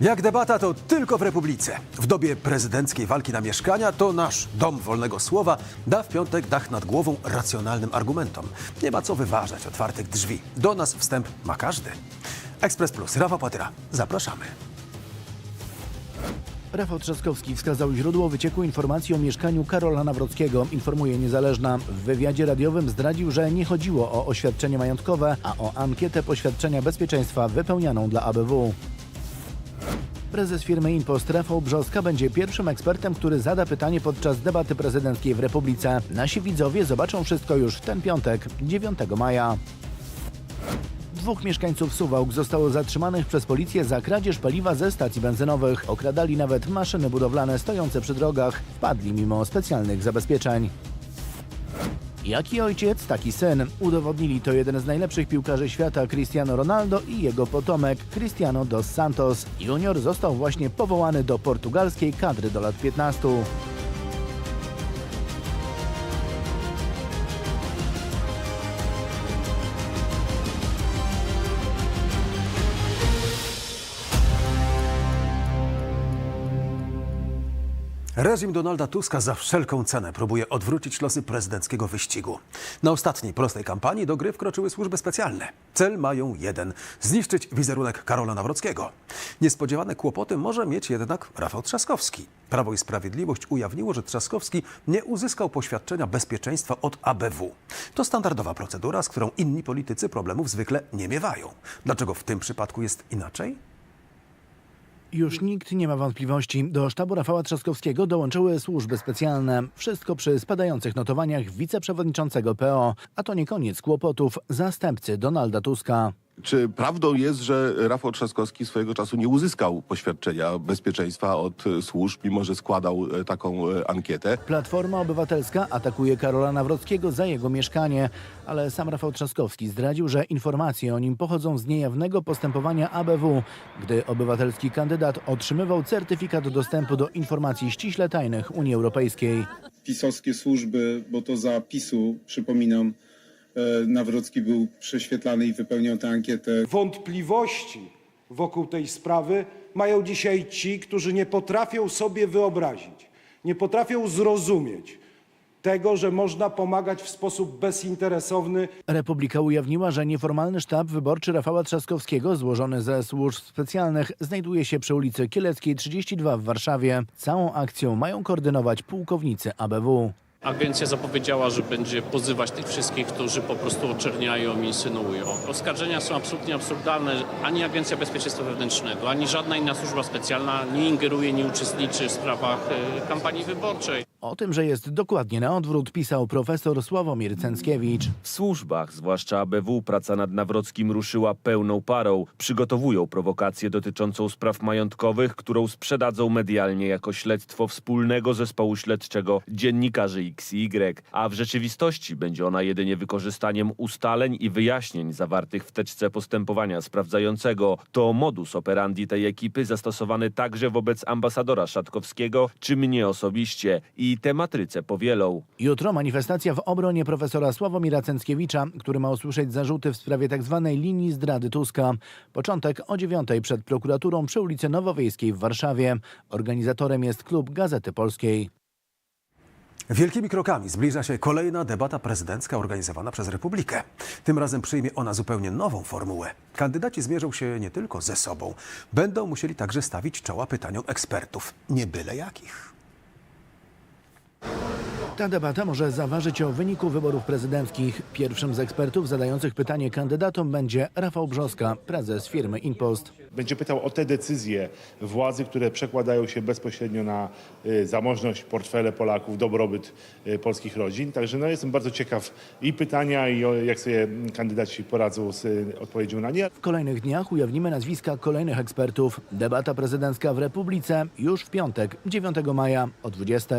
Jak debata to tylko w Republice. W dobie prezydenckiej walki na mieszkania to nasz dom wolnego słowa da w piątek dach nad głową racjonalnym argumentom. Nie ma co wyważać otwartych drzwi. Do nas wstęp ma każdy. Ekspres Plus, Rafał Patyra. Zapraszamy. Rafał Trzaskowski wskazał źródło wycieku informacji o mieszkaniu Karola Nawrockiego, informuje Niezależna. W wywiadzie radiowym zdradził, że nie chodziło o oświadczenie majątkowe, a o ankietę poświadczenia bezpieczeństwa wypełnianą dla ABW. Prezes firmy Impost Rafał Brzoska będzie pierwszym ekspertem, który zada pytanie podczas debaty prezydenckiej w Republice. Nasi widzowie zobaczą wszystko już w ten piątek, 9 maja. Dwóch mieszkańców Suwałk zostało zatrzymanych przez policję za kradzież paliwa ze stacji benzynowych. Okradali nawet maszyny budowlane stojące przy drogach. Wpadli mimo specjalnych zabezpieczeń. Jaki ojciec, taki syn. Udowodnili to jeden z najlepszych piłkarzy świata Cristiano Ronaldo i jego potomek Cristiano dos Santos. Junior został właśnie powołany do portugalskiej kadry do lat 15. Reżim Donalda Tuska za wszelką cenę próbuje odwrócić losy prezydenckiego wyścigu. Na ostatniej prostej kampanii do gry wkroczyły służby specjalne. Cel mają jeden – zniszczyć wizerunek Karola Nawrockiego. Niespodziewane kłopoty może mieć jednak Rafał Trzaskowski. Prawo i Sprawiedliwość ujawniło, że Trzaskowski nie uzyskał poświadczenia bezpieczeństwa od ABW. To standardowa procedura, z którą inni politycy problemów zwykle nie miewają. Dlaczego w tym przypadku jest inaczej? Już nikt nie ma wątpliwości. Do sztabu Rafała Trzaskowskiego dołączyły służby specjalne. Wszystko przy spadających notowaniach wiceprzewodniczącego PO. A to nie koniec kłopotów zastępcy Donalda Tuska. Czy prawdą jest, że Rafał Trzaskowski swojego czasu nie uzyskał poświadczenia bezpieczeństwa od służb, mimo że składał e, taką e, ankietę? Platforma Obywatelska atakuje Karola Nawrockiego za jego mieszkanie, ale sam Rafał Trzaskowski zdradził, że informacje o nim pochodzą z niejawnego postępowania ABW, gdy obywatelski kandydat otrzymywał certyfikat dostępu do informacji ściśle tajnych Unii Europejskiej. pisowskie służby, bo to za PiSu, przypominam, Nawrocki był prześwietlany i wypełniał tę ankietę. wątpliwości wokół tej sprawy mają dzisiaj ci, którzy nie potrafią sobie wyobrazić, nie potrafią zrozumieć tego, że można pomagać w sposób bezinteresowny Republika ujawniła, że nieformalny sztab wyborczy Rafała Trzaskowskiego, złożony ze służb specjalnych, znajduje się przy ulicy Kieleckiej 32 w Warszawie. Całą akcją mają koordynować pułkownicy ABW. Agencja zapowiedziała, że będzie pozywać tych wszystkich, którzy po prostu oczerniają i insynuują. Oskarżenia są absolutnie absurdalne. Ani Agencja Bezpieczeństwa Wewnętrznego, ani żadna inna służba specjalna nie ingeruje, nie uczestniczy w sprawach e, kampanii wyborczej. O tym, że jest dokładnie na odwrót, pisał profesor Sławomir Cęckiewicz. W służbach, zwłaszcza ABW, praca nad Nawrockim ruszyła pełną parą. Przygotowują prowokację dotyczącą spraw majątkowych, którą sprzedadzą medialnie jako śledztwo wspólnego zespołu śledczego dziennikarzy X i Y. A w rzeczywistości będzie ona jedynie wykorzystaniem ustaleń i wyjaśnień zawartych w teczce postępowania sprawdzającego. To modus operandi tej ekipy zastosowany także wobec ambasadora Szatkowskiego, czy mnie osobiście. I tę matrycę powielą. Jutro manifestacja w obronie profesora Sławomira Cęckiewicza, który ma usłyszeć zarzuty w sprawie tzw. linii zdrady Tuska. Początek o dziewiątej przed prokuraturą przy ulicy Nowowiejskiej w Warszawie. Organizatorem jest klub Gazety Polskiej. Wielkimi krokami zbliża się kolejna debata prezydencka organizowana przez Republikę. Tym razem przyjmie ona zupełnie nową formułę. Kandydaci zmierzą się nie tylko ze sobą, będą musieli także stawić czoła pytaniom ekspertów, nie byle jakich. Ta debata może zaważyć o wyniku wyborów prezydenckich. Pierwszym z ekspertów zadających pytanie kandydatom będzie Rafał Brzoska, prezes firmy Impost. będzie pytał o te decyzje władzy, które przekładają się bezpośrednio na y, zamożność, portfele Polaków, dobrobyt y, polskich rodzin. Także no, jestem bardzo ciekaw i pytania, i o, jak sobie kandydaci poradzą z y, odpowiedzią na nie. W kolejnych dniach ujawnimy nazwiska kolejnych ekspertów. Debata prezydencka w Republice już w piątek, 9 maja o 20.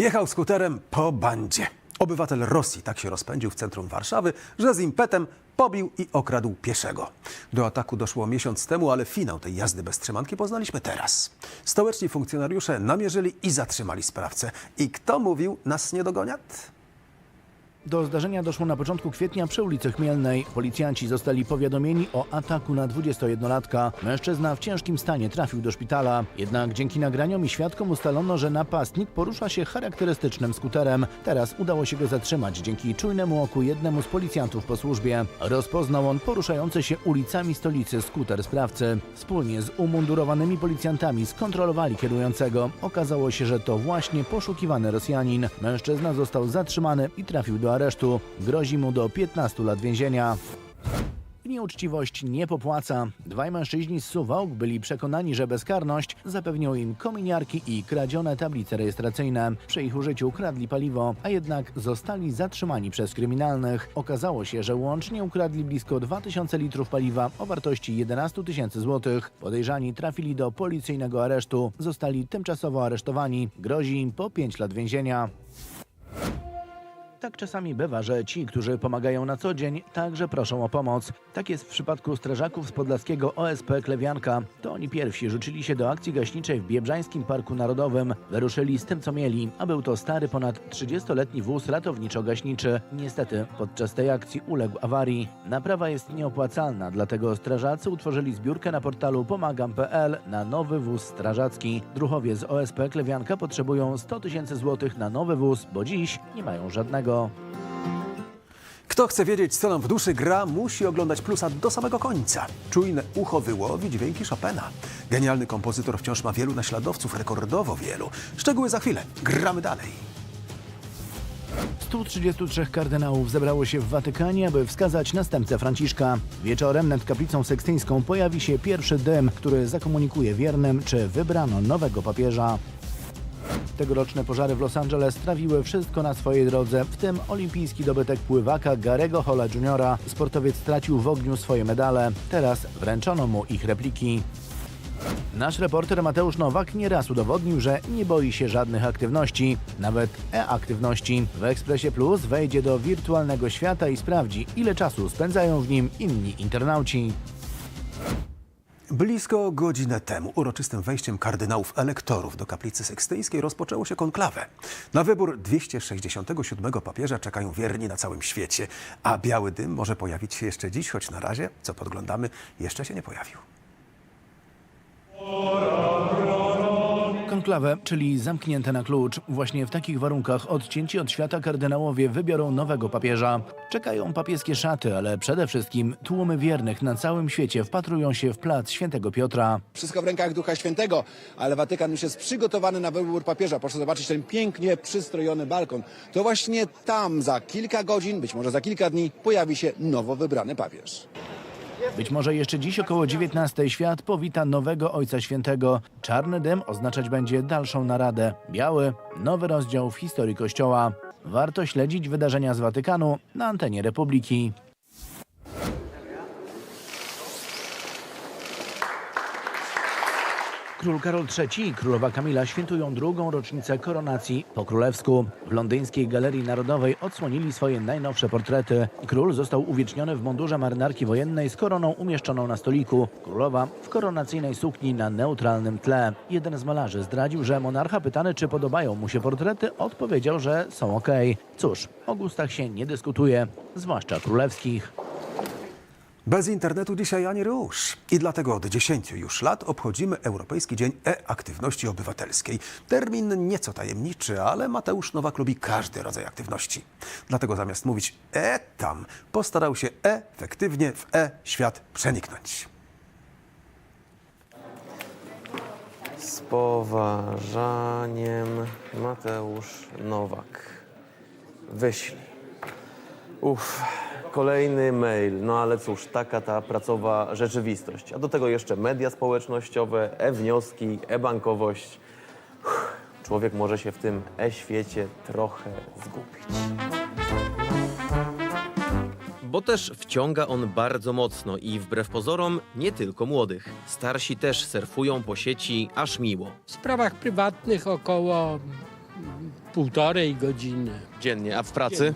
Jechał skuterem po bandzie. Obywatel Rosji tak się rozpędził w centrum Warszawy, że z impetem pobił i okradł pieszego. Do ataku doszło miesiąc temu, ale finał tej jazdy bez trzymanki poznaliśmy teraz. Stołeczni funkcjonariusze namierzyli i zatrzymali sprawcę. I kto mówił, nas nie dogoniat? Do zdarzenia doszło na początku kwietnia przy ulicy Chmielnej. Policjanci zostali powiadomieni o ataku na 21-latka. Mężczyzna w ciężkim stanie trafił do szpitala. Jednak dzięki nagraniom i świadkom ustalono, że napastnik porusza się charakterystycznym skuterem. Teraz udało się go zatrzymać dzięki czujnemu oku jednemu z policjantów po służbie. Rozpoznał on poruszający się ulicami stolicy skuter sprawcy. Wspólnie z umundurowanymi policjantami skontrolowali kierującego. Okazało się, że to właśnie poszukiwany Rosjanin. Mężczyzna został zatrzymany i trafił do aresztu. Grozi mu do 15 lat więzienia. Nieuczciwość nie popłaca. Dwaj mężczyźni z Suwałk byli przekonani, że bezkarność zapewnią im kominiarki i kradzione tablice rejestracyjne. Przy ich użyciu ukradli paliwo, a jednak zostali zatrzymani przez kryminalnych. Okazało się, że łącznie ukradli blisko 2000 litrów paliwa o wartości 11 tysięcy złotych. Podejrzani trafili do policyjnego aresztu. Zostali tymczasowo aresztowani. Grozi im po 5 lat więzienia. Tak czasami bywa, że ci, którzy pomagają na co dzień, także proszą o pomoc. Tak jest w przypadku strażaków z podlaskiego OSP Klewianka. To oni pierwsi rzucili się do akcji gaśniczej w Biebrzańskim Parku Narodowym. Wyruszyli z tym, co mieli, a był to stary, ponad 30-letni wóz ratowniczo-gaśniczy. Niestety, podczas tej akcji uległ awarii. Naprawa jest nieopłacalna, dlatego strażacy utworzyli zbiórkę na portalu pomagam.pl na nowy wóz strażacki. Druhowie z OSP Klewianka potrzebują 100 tysięcy złotych na nowy wóz, bo dziś nie mają żadnego. Kto chce wiedzieć, co nam w duszy gra, musi oglądać plusa do samego końca. Czujne ucho wyłowi dźwięki Chopina. Genialny kompozytor wciąż ma wielu naśladowców, rekordowo wielu. Szczegóły za chwilę. Gramy dalej. 133 kardynałów zebrało się w Watykanie, aby wskazać następcę Franciszka. Wieczorem nad kaplicą sekstyńską pojawi się pierwszy dym, który zakomunikuje wiernym, czy wybrano nowego papieża. Tegoroczne pożary w Los Angeles trawiły wszystko na swojej drodze, w tym olimpijski dobytek pływaka Garego Hola Jr. Sportowiec stracił w ogniu swoje medale. Teraz wręczono mu ich repliki. Nasz reporter Mateusz Nowak nieraz udowodnił, że nie boi się żadnych aktywności, nawet e-aktywności. W Ekspresie Plus wejdzie do wirtualnego świata i sprawdzi, ile czasu spędzają w nim inni internauci. Blisko godzinę temu uroczystym wejściem kardynałów elektorów do kaplicy sekstyńskiej rozpoczęło się konklawę. Na wybór 267 papieża czekają wierni na całym świecie, a biały dym może pojawić się jeszcze dziś, choć na razie, co podglądamy, jeszcze się nie pojawił. Konklawę, czyli zamknięte na klucz. Właśnie w takich warunkach odcięci od świata kardynałowie wybiorą nowego papieża. Czekają papieskie szaty, ale przede wszystkim tłumy wiernych na całym świecie wpatrują się w plac świętego Piotra. Wszystko w rękach Ducha Świętego, ale Watykan już jest przygotowany na wybór papieża. Proszę zobaczyć ten pięknie przystrojony balkon. To właśnie tam za kilka godzin, być może za kilka dni, pojawi się nowo wybrany papież. Być może jeszcze dziś około 19 świat powita nowego Ojca Świętego. Czarny dym oznaczać będzie dalszą naradę. Biały nowy rozdział w historii Kościoła. Warto śledzić wydarzenia z Watykanu na antenie Republiki. Król Karol III i królowa Kamila świętują drugą rocznicę koronacji po królewsku. W londyńskiej Galerii Narodowej odsłonili swoje najnowsze portrety. Król został uwieczniony w mundurze marynarki wojennej z koroną umieszczoną na stoliku. Królowa w koronacyjnej sukni na neutralnym tle. Jeden z malarzy zdradził, że monarcha pytany, czy podobają mu się portrety, odpowiedział, że są ok. Cóż, o gustach się nie dyskutuje, zwłaszcza królewskich. Bez internetu dzisiaj ani rusz. I dlatego od 10 już lat obchodzimy Europejski Dzień E-Aktywności Obywatelskiej. Termin nieco tajemniczy, ale Mateusz Nowak lubi każdy rodzaj aktywności. Dlatego zamiast mówić E tam, postarał się efektywnie w E-świat przeniknąć. Z poważaniem Mateusz Nowak. Wyślij. Uff, kolejny mail. No ale cóż, taka ta pracowa rzeczywistość. A do tego jeszcze media społecznościowe, e-wnioski, e-bankowość. Uff, Człowiek może się w tym e-świecie trochę zgubić. Bo też wciąga on bardzo mocno i wbrew pozorom nie tylko młodych. Starsi też surfują po sieci aż miło. W sprawach prywatnych około mm, półtorej godziny, Dziennie, a w pracy?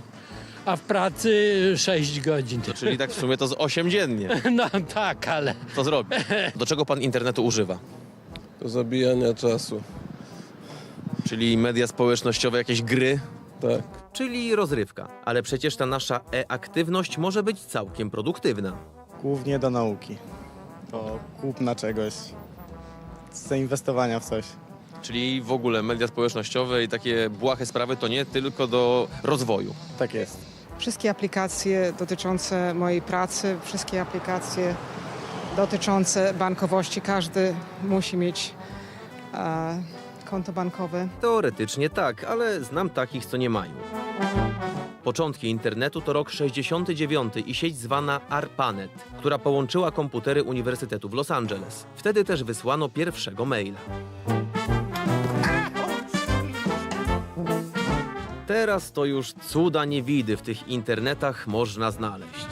A w pracy 6 godzin. Czyli tak w sumie to z 8 dziennie. No tak, ale Co zrobi? Do czego pan internetu używa? Do zabijania czasu. Czyli media społecznościowe, jakieś gry? Tak. czyli rozrywka. Ale przecież ta nasza e-aktywność może być całkiem produktywna. Głównie do nauki, do kupna czegoś, zainwestowania w coś. Czyli w ogóle media społecznościowe i takie błahe sprawy to nie tylko do rozwoju. Tak jest. Wszystkie aplikacje dotyczące mojej pracy, wszystkie aplikacje dotyczące bankowości, każdy musi mieć e, konto bankowe. Teoretycznie tak, ale znam takich, co nie mają. Początki internetu to rok 69 i sieć zwana ARPANET, która połączyła komputery Uniwersytetu w Los Angeles. Wtedy też wysłano pierwszego maila. Teraz to już cuda niewidy w tych internetach można znaleźć.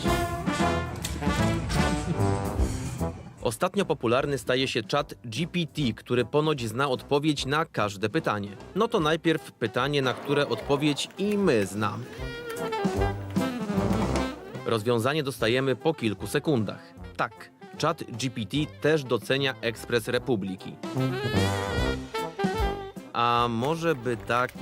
Ostatnio popularny staje się czat GPT, który ponoć zna odpowiedź na każde pytanie. No to najpierw pytanie, na które odpowiedź i my znamy. Rozwiązanie dostajemy po kilku sekundach. Tak, czat GPT też docenia ekspres Republiki. A może by tak.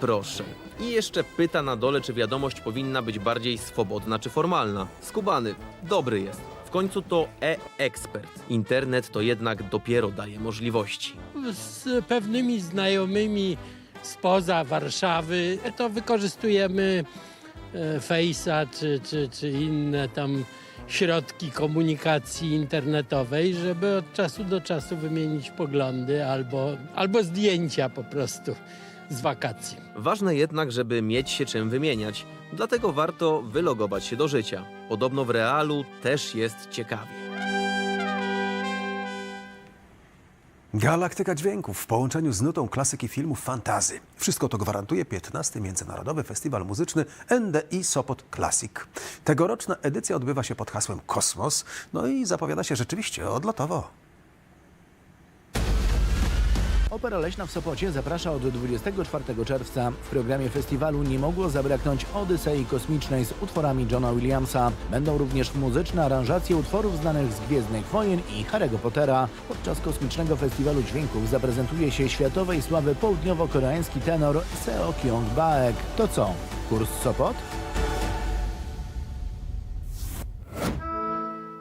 Proszę. I jeszcze pyta na dole, czy wiadomość powinna być bardziej swobodna czy formalna. Skubany, dobry jest. W końcu to e-ekspert. Internet to jednak dopiero daje możliwości. Z pewnymi znajomymi spoza Warszawy to wykorzystujemy e, Face'a czy, czy, czy inne tam środki komunikacji internetowej, żeby od czasu do czasu wymienić poglądy albo, albo zdjęcia po prostu z wakacji. Ważne jednak, żeby mieć się czym wymieniać. Dlatego warto wylogować się do życia. Podobno w realu też jest ciekawie. Galaktyka dźwięków w połączeniu z nutą klasyki filmów fantazy. Wszystko to gwarantuje 15. Międzynarodowy Festiwal Muzyczny NDI Sopot Classic. Tegoroczna edycja odbywa się pod hasłem Kosmos, no i zapowiada się rzeczywiście odlotowo. Opera Leśna w Sopocie zaprasza od 24 czerwca. W programie festiwalu nie mogło zabraknąć Odysei Kosmicznej z utworami Johna Williamsa. Będą również muzyczne aranżacje utworów znanych z Gwiezdnych Wojen i Harry'ego Pottera. Podczas Kosmicznego Festiwalu Dźwięków zaprezentuje się światowej sławy południowo-koreański tenor Seo Kyung-baek. To co? Kurs Sopot?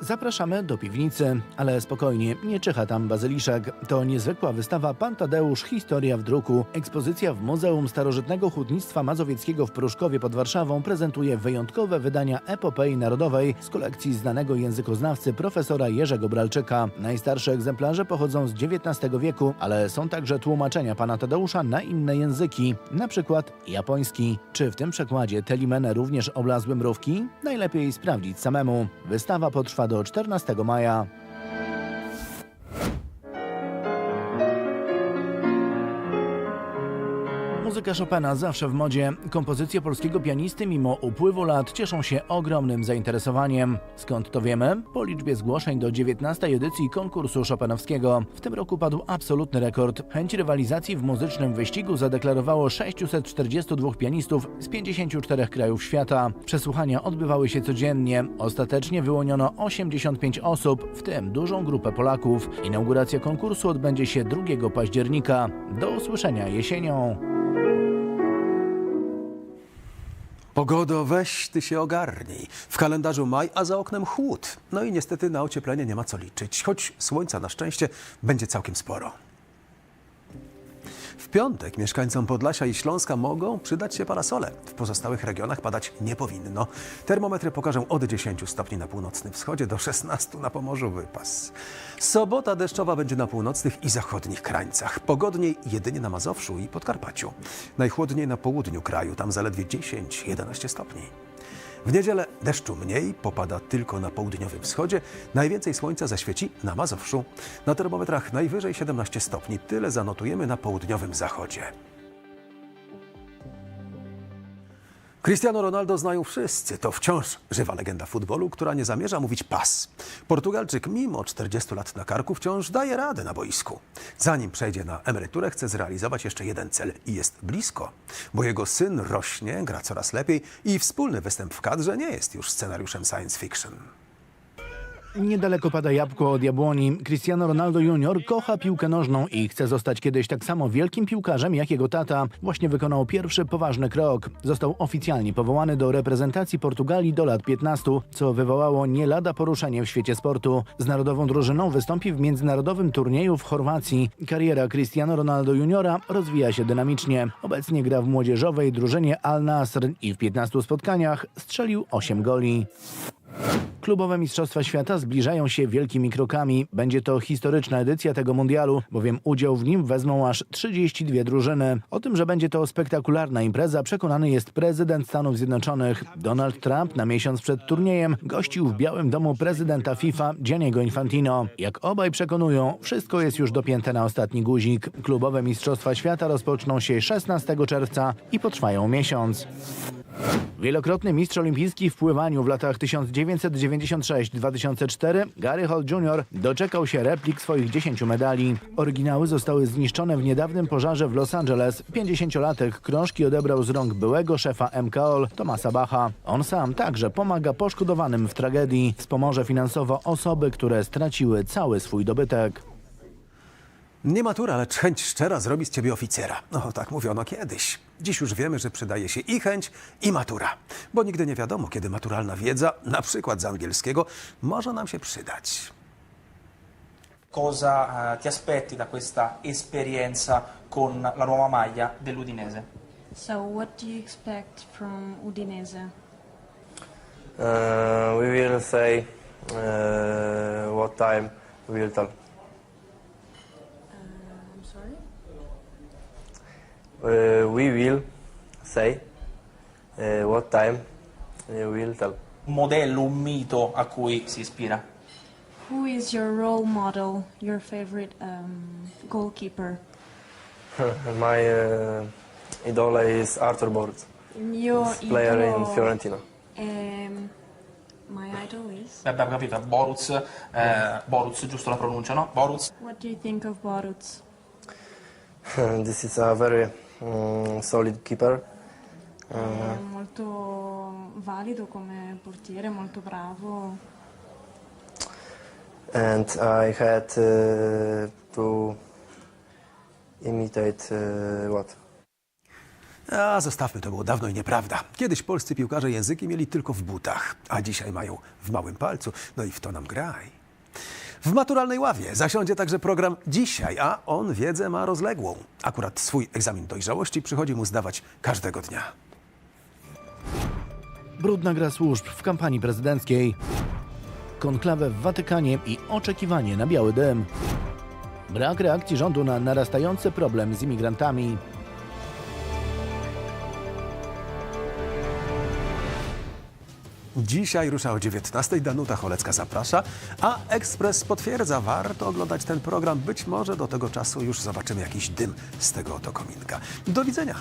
Zapraszamy do piwnicy, ale spokojnie, nie czyha tam bazyliszek. To niezwykła wystawa Pan Tadeusz Historia w druku. Ekspozycja w Muzeum Starożytnego Hutnictwa Mazowieckiego w Pruszkowie pod Warszawą prezentuje wyjątkowe wydania epopei narodowej z kolekcji znanego językoznawcy profesora Jerzego Bralczyka. Najstarsze egzemplarze pochodzą z XIX wieku, ale są także tłumaczenia Pana Tadeusza na inne języki, na przykład japoński. Czy w tym przekładzie Telimene również oblazły mrówki? Najlepiej sprawdzić samemu. Wystawa potrwa do 14 maja. Muzyka Chopina zawsze w modzie. Kompozycje polskiego pianisty mimo upływu lat cieszą się ogromnym zainteresowaniem. Skąd to wiemy? Po liczbie zgłoszeń do 19 edycji konkursu Chopinowskiego. W tym roku padł absolutny rekord. Chęć rywalizacji w muzycznym wyścigu zadeklarowało 642 pianistów z 54 krajów świata. Przesłuchania odbywały się codziennie. Ostatecznie wyłoniono 85 osób, w tym dużą grupę Polaków. Inauguracja konkursu odbędzie się 2 października. Do usłyszenia jesienią. Pogodo, weź ty się ogarnij. W kalendarzu maj, a za oknem chłód. No i niestety na ocieplenie nie ma co liczyć, choć słońca na szczęście będzie całkiem sporo. W piątek mieszkańcom Podlasia i Śląska mogą przydać się parasole. W pozostałych regionach padać nie powinno. Termometry pokażą od 10 stopni na północnym wschodzie do 16 na Pomorzu wypas. Sobota deszczowa będzie na północnych i zachodnich krańcach. Pogodniej jedynie na Mazowszu i Podkarpaciu. Najchłodniej na południu kraju, tam zaledwie 10-11 stopni. W niedzielę deszczu mniej, popada tylko na południowym wschodzie. Najwięcej słońca zaświeci na Mazowszu. Na termometrach najwyżej 17 stopni. Tyle zanotujemy na południowym zachodzie. Cristiano Ronaldo znają wszyscy. To wciąż żywa legenda futbolu, która nie zamierza mówić pas. Portugalczyk mimo 40 lat na karku wciąż daje radę na boisku. Zanim przejdzie na emeryturę, chce zrealizować jeszcze jeden cel i jest blisko, bo jego syn rośnie, gra coraz lepiej i wspólny występ w kadrze nie jest już scenariuszem science fiction. Niedaleko pada jabłko od jabłoni. Cristiano Ronaldo Jr. kocha piłkę nożną i chce zostać kiedyś tak samo wielkim piłkarzem jak jego tata. Właśnie wykonał pierwszy poważny krok. Został oficjalnie powołany do reprezentacji Portugalii do lat 15, co wywołało nie lada poruszenie w świecie sportu. Z narodową drużyną wystąpi w międzynarodowym turnieju w Chorwacji. Kariera Cristiano Ronaldo Jr. rozwija się dynamicznie. Obecnie gra w młodzieżowej drużynie Al Nasr i w 15 spotkaniach strzelił 8 goli. Klubowe Mistrzostwa Świata zbliżają się wielkimi krokami. Będzie to historyczna edycja tego mundialu, bowiem udział w nim wezmą aż 32 drużyny. O tym, że będzie to spektakularna impreza, przekonany jest prezydent Stanów Zjednoczonych. Donald Trump na miesiąc przed turniejem gościł w Białym Domu prezydenta FIFA Gianniego Infantino. Jak obaj przekonują, wszystko jest już dopięte na ostatni guzik. Klubowe Mistrzostwa Świata rozpoczną się 16 czerwca i potrwają miesiąc. Wielokrotny mistrz olimpijski w pływaniu w latach 1996-2004 Gary Hall Jr. doczekał się replik swoich 10 medali. Oryginały zostały zniszczone w niedawnym pożarze w Los Angeles. 50-latek krążki odebrał z rąk byłego szefa MKOL Tomasa Bacha. On sam także pomaga poszkodowanym w tragedii. Wspomoże finansowo osoby, które straciły cały swój dobytek. Nie matura, lecz chęć szczera zrobi z ciebie oficera. No, tak mówiono kiedyś. Dziś już wiemy, że przydaje się i chęć, i matura. Bo nigdy nie wiadomo, kiedy maturalna wiedza, na przykład z angielskiego, może nam się przydać. Cosa eh, ti aspetti da questa esperienza con la nuova maglia dell'Udinese? So, what do you expect from Udinese? Uh, we will say uh, what time we will tell. Sorry? Uh, we will say uh, what time we will tell. Un modello, un mito a cui si ispira? Who is your role model, your favorite um, goalkeeper? My uh, idol is Arthur Your player in Fiorentina. Um, my idol is. Beh, Abbiamo capito, Boruc, eh, Boruc, giusto la pronuncia, no? Boruc. What do you think of Boruc? this is a very um, solid keeper. È Uh, molto valido come portiere, molto bravo. and I had uh, to imitate uh, what? A zostawmy, to było dawno i nieprawda. Kiedyś polscy piłkarze języki mieli tylko w butach, a dzisiaj mają w małym palcu. No i w to nam graj. W maturalnej ławie zasiądzie także program Dzisiaj, a on wiedzę ma rozległą. Akurat swój egzamin dojrzałości przychodzi mu zdawać każdego dnia. Brudna gra służb w kampanii prezydenckiej. Konklawę w Watykanie i oczekiwanie na biały dym. Brak reakcji rządu na narastający problem z imigrantami. Dzisiaj rusza o 19. Danuta Cholecka zaprasza, a Ekspres potwierdza, warto oglądać ten program. Być może do tego czasu już zobaczymy jakiś dym z tego oto kominka. Do widzenia.